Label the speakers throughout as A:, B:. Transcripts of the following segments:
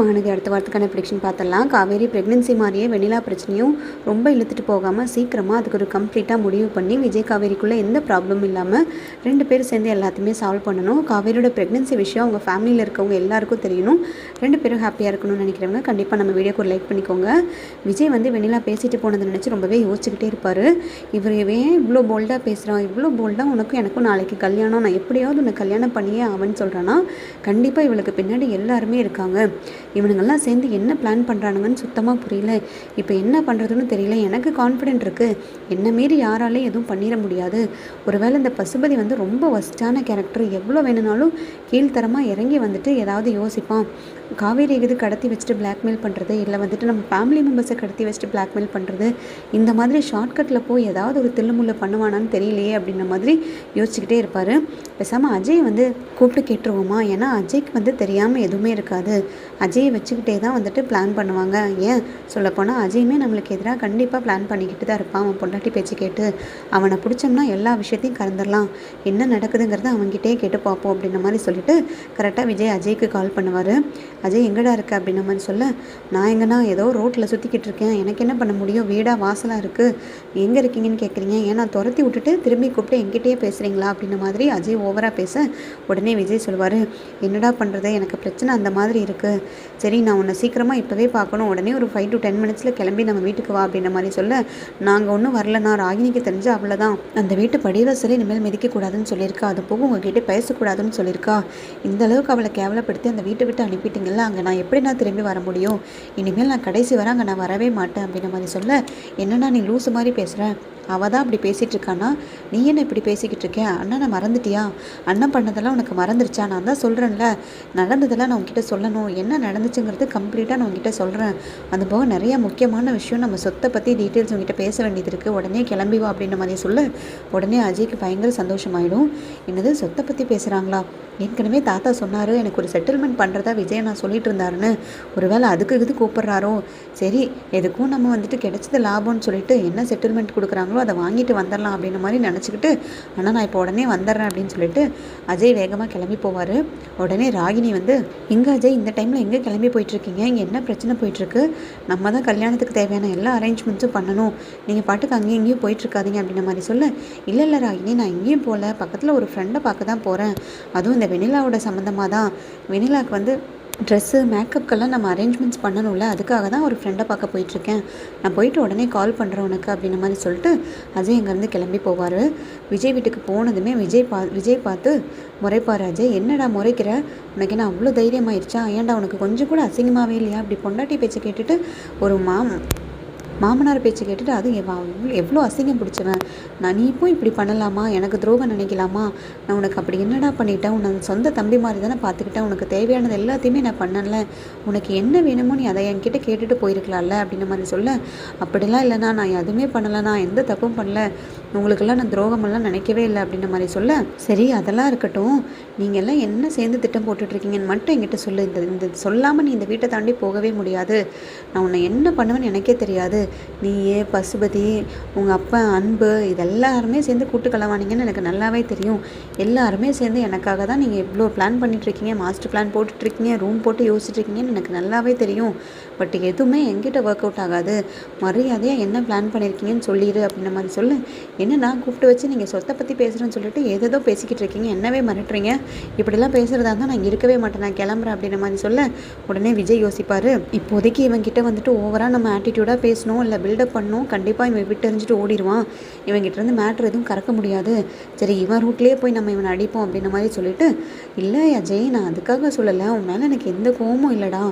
A: மகனுக்கு அடுத்த வாரத்துக்கான ப்ரிடிக்ஷன் பார்த்துடலாம். காவேரி ப்ரெக்னென்சி மாதிரியே வெண்ணிலா பிரச்சனையும் ரொம்ப இழுத்துட்டு போகாமல் சீக்கிரமாக அதுக்கு ஒரு கம்ப்ளீட்டாக முடிவு பண்ணி விஜய் காவேரிக்குள்ளே எந்த ப்ராப்ளமும் இல்லாமல் ரெண்டு பேரும் சேர்ந்து எல்லாத்தையுமே சால்வ் பண்ணணும். காவேரியோட ப்ரெக்னென்சி விஷயம் அவங்க ஃபேமிலியில் இருக்கவங்க எல்லாருக்கும் தெரியணும். ரெண்டு பேரும் ஹாப்பியாக இருக்கணும்னு நினைக்கிறவங்க கண்டிப்பாக நம்ம வீடியோக்கு ஒரு லைக் பண்ணிக்கோங்க. விஜய் வந்து வெண்ணிலா பேசிட்டு போனதை நினச்சி ரொம்பவே யோசிச்சுக்கிட்டே இருப்பார். இவர் ஏன் இவ்வளோ போல்டாக பேசுகிறான் இவ்வளோ போல்டாக உனக்கும் எனக்கும் நாளைக்கு கல்யாணம். நான் எப்படியாவது உன்னை கல்யாணம் பண்ணியே ஆவன்னு சொல்கிறான்னா கண்டிப்பாக இவளுக்கு பின்னாடி எல்லாருமே இருக்காங்க. இவனுங்கெல்லாம் சேர்ந்து என்ன பிளான் பண்ணுறானுங்கன்னு சுத்தமாக புரியல. இப்போ என்ன பண்ணுறதுன்னு தெரியல. எனக்கு கான்ஃபிடென்ட் இருக்குது என்ன மீறி யாராலையும் எதுவும் பண்ணிட முடியாது. ஒருவேளை இந்த பசுபதி வந்து ரொம்ப ஒஸ்டான கேரக்டர் எவ்வளோ வேணும்னாலும் கீழ்த்தரமாக இறங்கி வந்துட்டு ஏதாவது யோசிப்பான். காவேரி எது கடத்தி வச்சுட்டு பிளாக்மெயில் பண்ணுறது இல்லை வந்துட்டு நம்ம ஃபேமிலி மெம்பர்ஸை கடத்தி வச்சுட்டு பிளாக்மெயில் பண்ணுறது இந்த மாதிரி ஷார்ட்கட்டில் போய் ஏதாவது ஒரு தில்லுமுள்ள பண்ணுவானான்னு தெரியலையே அப்படின்ற மாதிரி யோசிச்சுக்கிட்டே இருப்பார். பேசாமல் அஜய் வந்து கூப்பிட்டு கேட்டுருவோமா? ஏன்னா அஜய்க்கு வந்து தெரியாமல் எதுவுமே இருக்காது. அஜய் வச்சுக்கிட்டே தான் வந்துட்டு பிளான் பண்ணுவாங்க. ஏன் சொல்லப்போனால் அஜயுமே நம்மளுக்கு எதிராக கண்டிப்பாக பிளான் பண்ணிக்கிட்டு தான் இருப்பான். அவன் பொண்டாட்டி பேச்சு கேட்டு அவனை பிடிச்சோம்னா எல்லா விஷயத்தையும் கறந்துடலாம். என்ன நடக்குதுங்கிறத அவன்கிட்டே கேட்டு பார்ப்போம் அப்படின்ற மாதிரி சொல்லிட்டு கரெக்டாக விஜய் அஜய்க்கு கால் பண்ணுவார். அஜய் எங்கடா இருக்க அப்படின்ற மாதிரி சொல்ல நான் எங்கன்னா ஏதோ ரோட்டில் சுற்றிக்கிட்டு இருக்கேன். எனக்கு என்ன பண்ண முடியும்? வீடாக வாசலாக இருக்குது எங்கே இருக்கீங்கன்னு கேட்குறீங்க ஏன்னா துரத்தி விட்டுட்டு திரும்பி கூப்பிட்டு எங்கிட்டே பேசுகிறீங்களா அப்படின்ற மாதிரி அஜய் ஓவராக பேச உடனே விஜய் சொல்லுவார் என்னடா பண்ணுறது எனக்கு பிரச்சனை அந்த மாதிரி இருக்குது சரி நான் உன்னை சீக்கிரமாக இப்போவே பார்க்கணும். உடனே ஒரு ஃபைவ் டு டென் மினிட்ஸில் கிளம்பி நம்ம வீட்டுக்கு வா அப்படின்ற மாதிரி சொல்ல நாங்கள் ஒன்றும் வரலண்ணா. ராகினிக்கு தெரிஞ்சு அவ்வளோதான் அந்த வீட்டு படிவாசலே இனிமேல் மிதிக்கக்கூடாதுன்னு சொல்லியிருக்கா. அது போக உங்ககிட்ட பேசக்கூடாதுன்னு சொல்லியிருக்கா. இந்த அளவுக்கு அவளை கேவலப்படுத்தி அந்த வீட்டை விட்டு அனுப்பிட்டீங்கல்ல அங்கே நான் எப்படி நான் திரும்பி வர முடியும்? இனிமேல் நான் கடைசி வர அங்கே நான் வரவே மாட்டேன். அப்படின்ற மாதிரி சொல்ல என்னென்னா நீ லூசு மாதிரி பேசுகிறேன் அவள் தான் அப்படி பேசிகிட்டு இருக்கானா நீ என்ன இப்படி பேசிக்கிட்டு இருக்கேன் அண்ணனை மறந்துட்டியா? அண்ணன் பண்ணதெல்லாம் உனக்கு மறந்துருச்சா? நான் தான் சொல்கிறேன்ல நடந்ததெல்லாம் நான் உங்ககிட்ட சொல்லணும். என்ன நடந்துச்சுங்கிறது கம்ப்ளீட்டாக நான் உங்ககிட்ட சொல்கிறேன் அது போக நிறைய முக்கியமான விஷயம். நம்ம சொத்தை பற்றி டீட்டெயில்ஸ் உங்ககிட்ட பேச வேண்டியது இருக்குது உடனே கிளம்பி வா அப்படின்ற மாதிரி சொல்ல. உடனே அஜய்க்கு பயங்கர சந்தோஷமாயிடும். என்னது சொத்தை பற்றி பேசுகிறாங்களா ஏற்கனவே தாத்தா சொன்னார் எனக்கு ஒரு செட்டில்மெண்ட் பண்ணுறதா விஜய் நான் சொல்லிட்டு இருந்தாருன்னு. ஒருவேளை அதுக்கு இது கூப்பிட்றாரோ? சரி எதுக்கும் நம்ம வந்துட்டு கிடைச்சது லாபம்னு சொல்லிட்டு என்ன செட்டில்மெண்ட் கொடுக்குறாங்களோ அதை வாங்கிட்டு வந்துடலாம் அப்படின்ற மாதிரி நினச்சிக்கிட்டு ஆனால் நான் இப்போ உடனே வந்துடுறேன் அப்படின்னு சொல்லிட்டு அஜய் வேகமாக கிளம்பி போவார். உடனே ராகினி வந்து எங்கே அஜய் இந்த டைமில் எங்கே கிளம்பி போயிட்டுருக்கீங்க? இங்கே என்ன பிரச்சனை போயிட்டுருக்கு? நம்ம தான் கல்யாணத்துக்கு தேவையான எல்லா அரேஞ்ச்மெண்ட்ஸும் பண்ணணும். நீங்கள் பாட்டுக்கு அங்கேயும் இங்கேயும் போயிட்டுருக்காதீங்க அப்படின்ற மாதிரி சொல்ல. இல்லை இல்லை ராகினி நான் எங்கேயும் போகல பக்கத்தில் ஒரு ஃப்ரெண்டை பார்க்க தான் போகிறேன் அதுவும் இந்த வெனிலாவோட சம்மந்தமாக தான். வெனிலாவுக்கு வந்து ட்ரெஸ்ஸு மேக்கப்க்கெல்லாம் நம்ம அரேஞ்ச்மெண்ட்ஸ் பண்ணணும்ல அதுக்காக தான் ஒரு ஃப்ரெண்டை பார்க்க போயிட்டுருக்கேன். நான் போயிட்டு உடனே கால் பண்ணுறேன் உனக்கு அப்படின்ற மாதிரி சொல்லிட்டு அஜய் இங்கேருந்து கிளம்பி போவார். விஜய் வீட்டுக்கு போனதுமே விஜய் பா விஜய் பார்த்து முறைப்பார் அஜய் என்னடா முறைக்கிற? உனக்கு என்ன அவ்வளோ தைரியமாயிருச்சா? ஏன்டா உனக்கு கொஞ்சம் கூட அசிங்கமாகவே இல்லையா? அப்படி பொண்டாட்டி பேச்சை கேட்டுட்டு ஒரு மாம் மாமனார் பேச்சு கேட்டுட்டு அது எவ்வளோ எவ்வளோ அசிங்கம் பிடிச்சவன்? நான் நீ இப்போ இப்படி பண்ணலாமா? எனக்கு துரோகம் நினைக்கலாமா? நான் உனக்கு அப்படி என்னடா பண்ணிட்டேன்? உன்னை சொந்த தம்பி மாதிரி தானே பார்த்துக்கிட்டேன். உனக்கு தேவையானது எல்லாத்தையுமே நான் பண்ணல. உனக்கு என்ன வேணுமோ நீ அதை என்கிட்ட கேட்டுட்டு போயிருக்கலாம்ல? அப்படின்ற மாதிரி சொல்ல அப்படிலாம் இல்லைண்ணா. நான் எதுவுமே பண்ணலை நான் எந்த தப்பும் பண்ணல. உங்களுக்கெல்லாம் நான் துரோகமெல்லாம் நினைக்கவே இல்லை அப்படின்ற மாதிரி சொல்ல சரி அதெல்லாம் இருக்கட்டும். நீங்கள் எல்லாம் என்ன சேர்ந்து திட்டம் போட்டுட்ருக்கீங்கன்னு மட்டும் என்கிட்ட சொல்லு. இந்த இந்த சொல்லாமல் நீ இந்த வீட்டை தாண்டி போகவே முடியாது. நான் உன்னை என்ன பண்ணுவேன்னு எனக்கே தெரியாது. நீயே பசுபதி உங்கள் அப்பா அன்பு இது எல்லாருமே சேர்ந்து கூட்டு கலவானீங்கன்னு எனக்கு நல்லாவே தெரியும். எல்லாருமே சேர்ந்து எனக்காக தான் நீங்கள் இவ்வளோ பிளான் பண்ணிகிட்ருக்கீங்க மாஸ்டர் பிளான் போட்டுட்ருக்கீங்க. ரூம் போட்டு யோசிச்சுட்ருக்கீங்கன்னு எனக்கு நல்லாவே தெரியும். பட் எதுவுமே என்கிட்ட ஒர்க் அவுட் ஆகாது. மரியாதையாக என்ன பிளான் பண்ணியிருக்கீங்கன்னு சொல்லிடு அப்படின்ற மாதிரி சொல்லு. என்ன நான் கூப்பிட்டு வச்சு நீங்கள் சொத்தை பற்றி பேசுகிறேன்னு சொல்லிட்டு ஏதேதோ பேசிக்கிட்டு இருக்கீங்க. என்னவே மிரட்டுறீங்க. இப்படிலாம் பேசுகிறதா இருந்தால் நான் இருக்கவே மாட்டேன். நான் கிளம்புறேன் அப்படின்ற மாதிரி சொல்ல உடனே விஜய் யோசிப்பார். இப்போதைக்கு இவங்கிட்ட வந்துட்டு ஓவராக நம்ம ஆட்டிடியூடாக பேசணும் இல்லை பில்டப் பண்ணணும். கண்டிப்பாக இவன் விட்டு எறிஞ்சிட்டு ஓடிடுவான் இவங்கிட்டருந்து மேட்ரு எதுவும் கறக்க முடியாது. சரி இவன் ரூட்லேயே போய் நம்ம இவனை அடிப்போம் அப்படின்ற மாதிரி சொல்லிட்டு இல்லை அஜய் நான் அதுக்காக சொல்லலை. உன் மேலே எனக்கு எந்த கோபமும் இல்லைடா.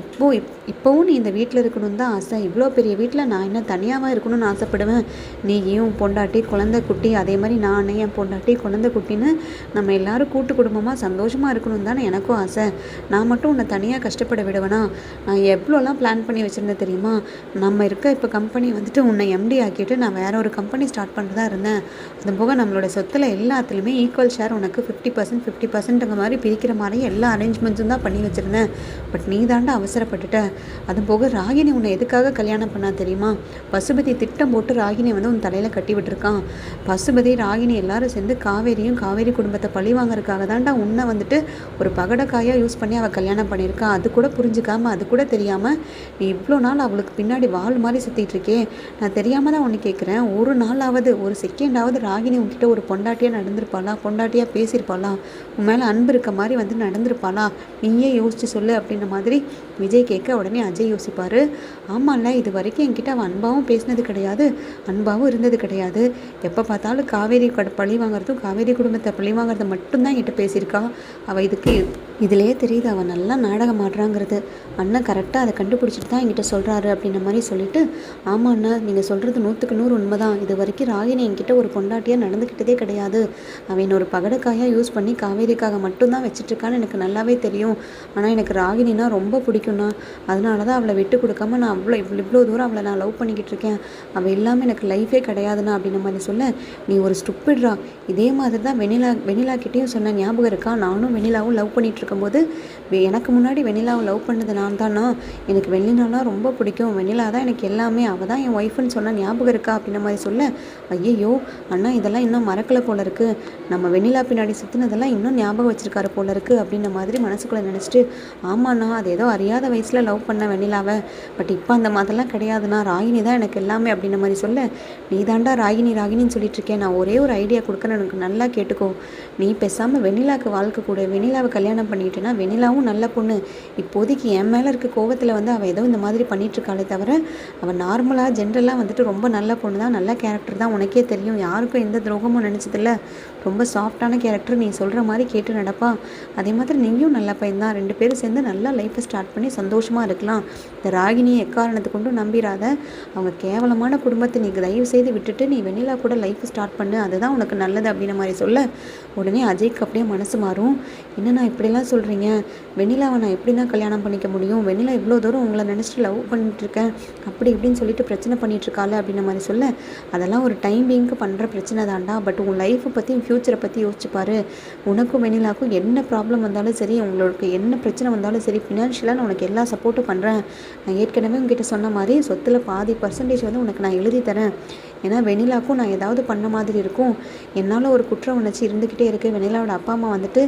A: இப்போ இப் இப்போவும் நீ இந்த வீட்டில் இருக்கணும்னு தான் ஆசை. இவ்வளோ பெரிய வீட்டில் நான் என்ன தனியாகவாக இருக்கணும்னு ஆசைப்படுவேன். நீயும் பொண்டாட்டி குழந்தை குட்டி அதே மாதிரி நான் என் பொண்டாட்டி குழந்தை குட்டின்னு நம்ம எல்லாரும் கூட்டு குடும்பமாக சந்தோஷமாக இருக்கணும் தானே எனக்கும் ஆசை. நான் மட்டும் உன்னை தனியாக கஷ்டப்பட விடுவேனா? நான் எவ்வளோலாம் பிளான் பண்ணி வச்சுருந்தேன் தெரியுமா? நம்ம இருக்க இப்போ கம்பெனி வந்துட்டு உன்னை எம்டி ஆக்கிட்டு நான் வேற ஒரு கம்பெனி ஸ்டார்ட் பண்ணுறதா இருந்தேன். அது போக நம்மளோட சொத்தில் எல்லாத்துலேயுமே ஈக்குவல் ஷேர் உனக்கு ஃபிஃப்டி பர்சன்ட் ஃபிஃப்டி பர்சன்ட்டுங்க மாதிரி பிரிக்கிற மாதிரி எல்லா அரேஞ்ச்மெண்ட்ஸும் தான் பண்ணி வச்சுருந்தேன். பட் நீ தாண்டா அவசரப்பட்டுட்ட. அது போக ராகினி உன்னை எதுக்காக கல்யாணம் பண்ணா தெரியுமா? பசுபதி திட்டம் போட்டு ராகினி வந்து உன் தலையில் கட்டி விட்டுருக்கா. இருக்கான். பசுபதி ராகினி எல்லாரும் சேர்ந்து காவேரியும் காவேரி குடும்பத்தை பழி வாங்கறதுக்காக தான்டா உன்னை வந்துட்டு ஒரு பகடக்காயாக யூஸ் பண்ணி அவள் கல்யாணம் பண்ணியிருக்கா. அது கூட புரிஞ்சுக்காம அது கூட தெரியாமல் நீ இவ்வளோ நாள் அவளுக்கு பின்னாடி வால் மாதிரி சுற்றிட்டு இருக்கே. நான் தெரியாமல் தான் ஒன்று கேட்குறேன் ஒரு நாளாவது ஒரு செகண்டாவது ராகினி உன்கிட்ட ஒரு பொண்டாட்டியாக நடந்திருப்பாளா? பொண்டாட்டியாக பேசியிருப்பாளா? உன் மேலே அன்பு இருக்க மாதிரி வந்து நடந்திருப்பாளா? நீயே யோசிச்சு சொல்லு அப்படின்ற மாதிரி விஜய் கேட்க உடனே அஜய் யோசிப்பார் ஆமாம்ல இது வரைக்கும் என்கிட்ட அவன் அன்பாவும் பேசினது கிடையாது அன்பாவும் இருந்தது கிடையாது. எப்போ பார்த்தாலும் காவேரி கட பழி வாங்குறதும் காவேரி குடும்பத்தை பழி வாங்குறத மட்டும்தான் என்கிட்ட பேசியிருக்கா. அவள் இதுக்கு இதிலே தெரியுது அவன் நல்லா நாடகம் ஆடுறாங்கிறது. அண்ணன் கரெக்டாக அதை கண்டுபிடிச்சிட்டு தான் என்கிட்ட சொல்கிறாரு அப்படின்ற மாதிரி சொல்லிட்டு ஆமாம் அண்ணா நீங்கள் சொல்கிறது நூற்றுக்கு நூறு உண்மை தான் இது வரைக்கும் ராகினி என்கிட்ட ஒரு பொண்டாட்டியாக நடந்துக்கிட்டதே கிடையாது. அவன் ஒரு பகடக்காயாக யூஸ் பண்ணி காவேரிக்காக மட்டும்தான் வச்சுட்ருக்கான்னு எனக்கு நல்லாவே தெரியும். ஆனால் எனக்கு ராகினினா ரொம்ப பிடிக்கும். பிடிக்கும்னா அதனால தான் அவளை விட்டு கொடுக்காம நான் அவ்வளோ இவ்வளோ இவ்வளோ தூரம் அவளை நான் லவ் பண்ணிக்கிட்டு இருக்கேன். அவள் இல்லாமல் எனக்கு லைஃபே கிடையாதுண்ணா அப்படின்ன மாதிரி சொல்ல நீ ஒரு ஸ்டுப்பிட்றா இதே மாதிரி தான் வெனிலா வெனிலா கிட்டேயும் சொன்ன ஞாபகம் இருக்கா? நானும் வெனிலாவும் லவ் பண்ணிகிட்டு இருக்கும்போது எனக்கு முன்னாடி வெனிலாவை லவ் பண்ணது நான் தானா எனக்கு வெனிலானா ரொம்ப பிடிக்கும். வெண்ணிலா தான் எனக்கு எல்லாமே. அவள் தான் என் ஒய்ஃப்னு சொன்ன ஞாபகம் இருக்கா? அப்படின்ன மாதிரி சொல்ல ஐயையோ அண்ணா இதெல்லாம் இன்னும் மறக்கலை போல இருக்குது நம்ம வெண்ணிலா பின்னாடி சுற்றினதெல்லாம் இன்னும் ஞாபகம் வச்சிருக்காரு போல இருக்கு. அப்படின்ன மாதிரி மனசுக்குள்ளே நினச்சிட்டு ஆமாண்ணா அது ஏதோ தெரியாத வயசில் லவ் பண்ண வெண்ணிலாவை பட் இப்போ அந்த மாதிரிலாம் கிடையாதுண்ணா. ராகினி தான் எனக்கு எல்லாமே அப்படின்ற மாதிரி சொல்ல. நீ தாண்டா ராகினி ராகினின்னு சொல்லிட்டு இருக்கேன். நான் ஒரே ஒரு ஐடியா கொடுக்குறேன். எனக்கு நல்லா கேட்டுக்கோ. நீ பேசாமல் வெண்ணிலாவுக்கு வாழ்க்கை கூட. வெண்ணிலாவை கல்யாணம் பண்ணிட்டேன்னா வெண்ணிலாவும் நல்ல பொண்ணு. இப்போதைக்கு என் மேலே இருக்க கோவத்தில் வந்து அவள் ஏதோ இந்த மாதிரி பண்ணிட்டு இருக்காளே தவிர அவள் நார்மலாக ஜென்ரலாக வந்துட்டு ரொம்ப நல்ல பொண்ணு தான். நல்ல கேரக்டர் தான். உனக்கே தெரியும். யாருக்கும் எந்த துரோகமும் நினச்சதில்ல. ரொம்ப சாஃப்டான கேரக்டர் நீ சொல்கிற மாதிரி கேட்டு நடப்பா. அதே மாதிரி நீயும் நல்ல பையன் தான் ரெண்டு பேரும் சேர்ந்து நல்லா லைஃப்பை ஸ்டார்ட் பண்ணி சந்தோஷமாக இருக்கலாம். இந்த ராகினியை எக்காரணத்தை கொண்டும் நம்பிடாத அவங்க கேவலமான குடும்பத்தை நீ தயவு செய்து விட்டுட்டு நீ வெண்ணிலா கூட லைஃப் ஸ்டார்ட் பண்ணு. அதுதான் உனக்கு நல்லது அப்படின்ன மாதிரி சொல்ல. உடனே அஜய்க்கு அப்படியே மனசு மாறும். என்னண்ணா இப்படிலாம் சொல்கிறீங்க வெண்ணிலாவை நான் எப்படிண்ணா கல்யாணம் பண்ணிக்க முடியும்? வெண்ணிலா இவ்வளோ தூரம் உங்களை நினச்சிட்டு லவ் பண்ணிட்டுருக்கேன் அப்படி இப்படின்னு சொல்லிட்டு பிரச்சனை பண்ணிட்டு அப்படின்ன மாதிரி சொல்ல. அதெல்லாம் ஒரு டைம் பீங்க்கு பண்ணுற பிரச்சனை தான்டா. பட் உன் லைஃப்பை பற்றி ஃப்யூச்சரை பற்றி யோசிச்சுப்பாரு உனக்கும் வெண்ணிலாக்கும் என்ன ப்ராப்ளம் வந்தாலும் சரி உங்களுக்கு என்ன பிரச்சனை வந்தாலும் சரி ஃபினான்ஷியலாக நான் உனக்கு எல்லா சப்போர்ட்டும் பண்ணுறேன் நான் ஏற்கனவே உங்ககிட்ட சொன்ன மாதிரி சொத்தில் பாதி பர்சன்டேஜ் வந்து உனக்கு நான் எழுதி தரேன். ஏன்னா வெனிலாக்கும் நான் ஏதாவது பண்ண மாதிரி இருக்கும். என்னால் ஒரு குற்ற உணர்ச்சி இருந்துக்கிட்டே இருக்குது வெனிலாவோட அப்பா அம்மா வந்துட்டு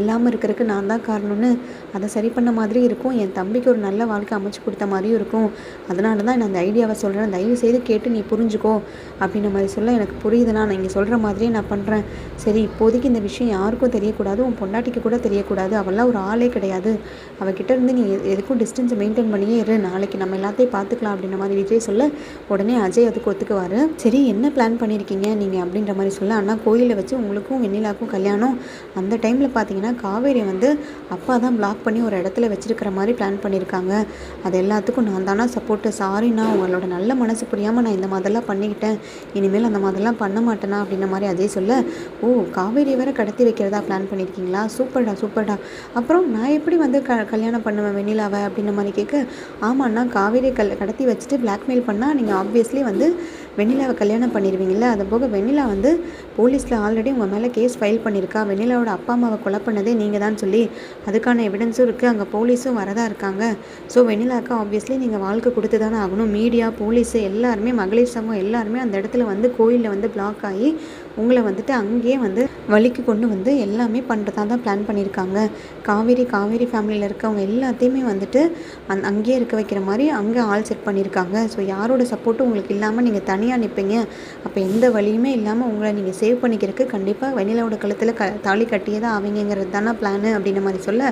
A: இல்லாமல் இருக்கிறதுக்கு நான் தான் காரணம்னு அதை சரி பண்ண மாதிரி இருக்கும். என் தம்பிக்கு ஒரு நல்ல வாழ்க்கை அமைச்சு கொடுத்த மாதிரியும் இருக்கும். அதனால தான் நான் அந்த ஐடியாவை சொல்கிறேன் தயவு செய்து கேட்டு நீ புரிஞ்சுக்கோ அப்படின்ற மாதிரி சொல்ல எனக்கு புரியுதுண்ணா நான் இங்கே சொல்கிற மாதிரியே நான் பண்ணுறேன் சரி இப்போதைக்கு இந்த விஷயம் யாருக்கும் தெரியக்கூடாது. உன் பொண்டாட்டிக்கு கூட தெரியக்கூடாது. அவெல்லாம் ஒரு ஆளே கிடையாது. அவகிட்ட இருந்து நீ எதுக்கும் டிஸ்டன்ஸை மெயின்டைன் பண்ணியே இரு. நாளைக்கு நம்ம எல்லாத்தையும் பார்த்துக்கலாம் அப்படின்ற மாதிரி விஜய் சொல்ல உடனே அஜய் அதுக்கு ஒத்துக்குவார். சரி என்ன பிளான் பண்ணியிருக்கீங்க நீங்கள் அப்படின்ற மாதிரி சொல்ல ஆனால் கோயிலில் வச்சு உங்களுக்கும் வெண்ணிலாக்கும் கல்யாணம் அந்த டைமில் பார்த்தீங்கன்னா காவேரி வந்து அப்பா தான் பிளாக் பண்ணி ஒரு இடத்துல வச்சுருக்கிற மாதிரி பிளான் பண்ணியிருக்காங்க அது எல்லாத்துக்கும் நான் தானா சப்போர்ட்டு சாரிண்ணா உங்களோட நல்ல மனசு புரியாமல் நான் இந்த மாதிரிலாம் பண்ணிக்கிட்டேன். இனிமேல் அந்த மாதிரிலாம் பண்ண மாட்டேனா அப்படின்ற மாதிரி அதே சொல்ல ஓ காவேரி வேற கடத்தி வைக்கிறதா பிளான் பண்ணியிருக்கீங்களா சூப்பர்டா சூப்பர்டா. அப்புறம் நான் எப்படி வந்து க கல்யாணம் பண்ணுவேன் வெண்ணிலாவை அப்படின்ற மாதிரி கேட்க ஆமாண்ணா காவேரி கல் கடத்தி வச்சுட்டு பிளாக்மெயில் பண்ணால் நீங்கள் ஆப்வியஸ்லி வந்து வெண்ணிலாவை கல்யாணம் பண்ணிடுவீங்கள அது போக வெண்ணிலா வந்து போலீஸில் ஆல்ரெடி உங்கள் மேலே கேஸ் ஃபைல் பண்ணியிருக்கா வெண்ணிலாவோட அப்பா அம்மாவை கொலை பண்ணதே நீங்கள் தான் சொல்லி அதுக்கான எவிடன்ஸும் இருக்குது அங்கே போலீஸும் வரதா இருக்காங்க. ஸோ வெண்ணிலாக்கா ஆப்வியஸ்லி நீங்கள் வாழ்க்கை கொடுத்து தானே ஆகணும். மீடியா போலீஸு எல்லாருமே மகளிர் சமூகம் எல்லாருமே அந்த இடத்துல வந்து கோயிலில் வந்து பிளாக் ஆகி உங்களை வந்துட்டு அங்கேயே வந்து வழிக்கு கொண்டு வந்து எல்லாமே பண்ணுறதா தான் பிளான் பண்ணியிருக்காங்க. காவேரி காவேரி ஃபேமிலியில் இருக்கவங்க எல்லாத்தையுமே வந்துட்டு அந் அங்கேயே இருக்க வைக்கிற மாதிரி அங்கே ஆள் செட் பண்ணியிருக்காங்க. ஸோ யாரோட சப்போர்ட்டும் உங்களுக்கு இல்லாமல் நீங்கள் தனியாக நிற்பீங்க அப்போ எந்த வழியுமே இல்லாமல் உங்களை நீங்கள் சேவ் பண்ணிக்கிறதுக்கு கண்டிப்பாக வெண்ணிலாவோட கழுத்தில் க தாலி கட்டியே தான் ஆவீங்கிறது தானே பிளானு அப்படின்ற மாதிரி சொல்ல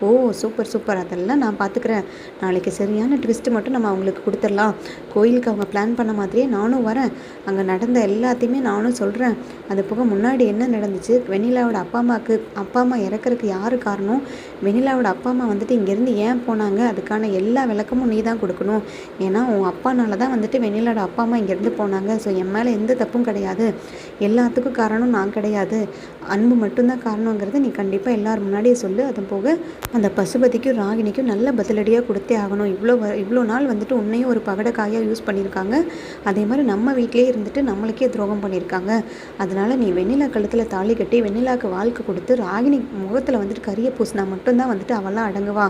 A: ஓ சூப்பர் சூப்பர். அதெல்லாம் நான் பார்த்துக்கிறேன் நாளைக்கு சரியான ட்விஸ்ட்டு மட்டும் நம்ம அவங்களுக்கு கொடுத்துடலாம். கோயிலுக்கு அவங்க பிளான் பண்ண மாதிரியே நானும் வரேன். அங்கே நடந்த எல்லாத்தையுமே நானும் சொல்கிறேன் அது போக முன்னாடி என்ன நடந்துச்சு? வெண்ணிலாவோட அப்பா அம்மாவுக்கு அப்பா அம்மா இறக்குறதுக்கு யார் காரணம்? வெண்ணிலாவோட அப்பா அம்மா வந்துட்டு இங்கேருந்து ஏன் போனாங்க? அதுக்கான எல்லா விளக்கமும் நீ தான் கொடுக்கணும். ஏன்னா உன் அப்பானால தான் வந்துட்டு வெண்ணிலாவோட அப்பா அம்மா இங்கேருந்து போனாங்க. ஸோ என் மேலே எந்த தப்பும் கிடையாது. எல்லாத்துக்கும் காரணம் நான் கிடையாது. அன்பு மட்டும்தான் காரணங்கிறத நீ கண்டிப்பாக எல்லார் முன்னாடியே சொல்லு. அது போக அந்த பசுபதிக்கும் ராகினிக்கும் நல்ல பதிலடியாக கொடுத்தே ஆகணும். இவ்வளோ வ- இவ்வளோ நாள் வந்துட்டு உன்னையும் ஒரு பகடக்காயாக யூஸ் பண்ணியிருக்காங்க. அதே மாதிரி நம்ம வீட்டிலே இருந்துட்டு நம்மளுக்கே துரோகம் பண்ணியிருக்காங்க. அதனால் நீ வெண்ணிலா கழுத்தில் தாலி கட்டி வெண்ணிலாவுக்கு வாழ்க்கை கொடுத்து ராகினி முகத்தில் வந்துட்டு கரிய பூசினா மட்டும் தான் வந்துட்டு அவள்லாம் அடங்குவா.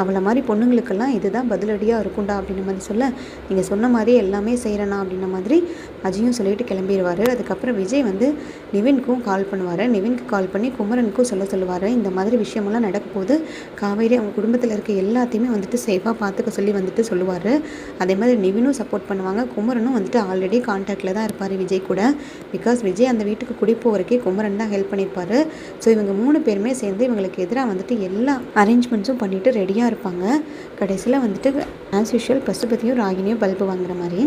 A: அவளை மாதிரி பொண்ணுங்களுக்கெல்லாம் இதுதான் பதிலடியாக இருக்கும்டா அப்படின்ற மாதிரி சொல்ல நீங்கள் சொன்ன மாதிரி எல்லாமே செய்கிறேண்ணா அப்படின்ன மாதிரி அஜயும் சொல்லிட்டு கிளம்பிடுவார் அதுக்கப்புறம் விஜய் வந்து நிவின்க்கும் கால் பண்ணுவார். நிவின்க்கு கால் பண்ணி குமரனுக்கும் சொல்ல சொல்லுவார். இந்த மாதிரி விஷயமெல்லாம் நடக்க போது காவேரி அவங்க குடும்பத்தில் இருக்க எல்லாத்தையுமே வந்துட்டு சேஃபாக பார்த்துக்க சொல்லி வந்துட்டு சொல்லுவார். அதே மாதிரி நிவினும் சப்போர்ட் பண்ணுவாங்க. குமரனும் வந்துட்டு ஆல்ரெடி கான்டாக்டில் தான் இருப்பார் விஜய் கூட. பிகாஸ் விஜய் அந்த வீட்டுக்கு குடி போகிறக்கே குமரன் தான் ஹெல்ப் பண்ணியிருப்பாரு ஸோ இவங்க மூணு பேருமே சேர்ந்து இவங்களுக்கு எதிராக வந்துட்டு எல்லா எல்லா அரேஞ்ச்மெண்ட்ஸும் பண்ணிட்டு ரெடியாக இருப்பாங்க. கடைசியில் வந்துட்டு ஆஸ் யூஷுவல் பசுபதியும் ராகினியும் பல்பு வாங்குற மாதிரி.